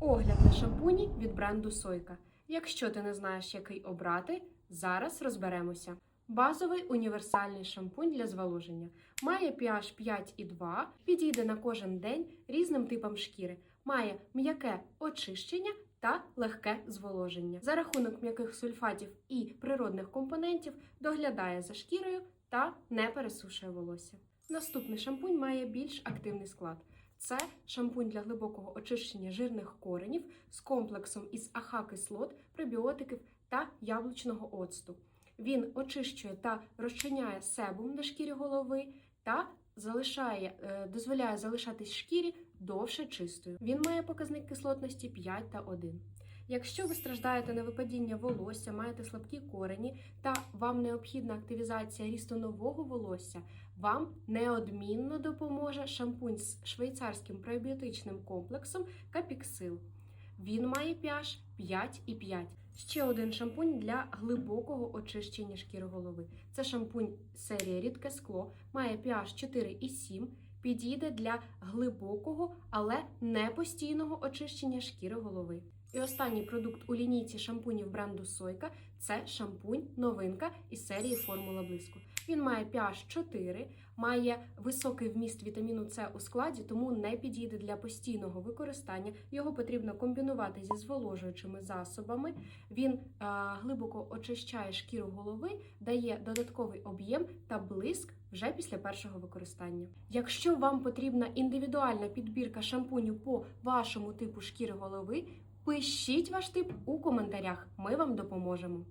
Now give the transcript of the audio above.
Огляд на шампуні від бренду Сойка. Якщо ти не знаєш, який обрати, зараз розберемося. Базовий універсальний шампунь для зволоження має pH 5,2, підійде на кожен день різним типам шкіри, має м'яке очищення та легке зволоження. За рахунок м'яких сульфатів і природних компонентів доглядає за шкірою та не пересушує волосся. Наступний шампунь має більш активний склад. Це шампунь для глибокого очищення жирних коренів з комплексом із АХ-кислот, пребіотиків та яблучного оцту. Він очищує та розчиняє себум на шкірі голови та залишає, е, дозволяє залишатись шкірі довше чистою. Він має показник кислотності 5 та 1. Якщо ви страждаєте на випадіння волосся, маєте слабкі корені та вам необхідна активізація рісту нового волосся, вам неодмінно допоможе шампунь з швейцарським пробіотичним комплексом Капіксил. Він має pH 5,5. Ще один шампунь для глибокого очищення шкіри голови. Це шампунь серії Рідке скло, має pH 4,7, підійде для глибокого, але не постійного очищення шкіри голови. І останній продукт у лінійці шампунів бренду Сойка це шампунь новинка із серії Формула блиску. Він має pH 4, має високий вміст вітаміну С у складі, тому не підійде для постійного використання. Його потрібно комбінувати зі зволожуючими засобами. Він е, глибоко очищає шкіру голови, дає додатковий об'єм та блиск вже після першого використання. Якщо вам потрібна індивідуальна підбірка шампуню по вашому типу шкіри голови, пишіть ваш тип у коментарях. Ми вам допоможемо.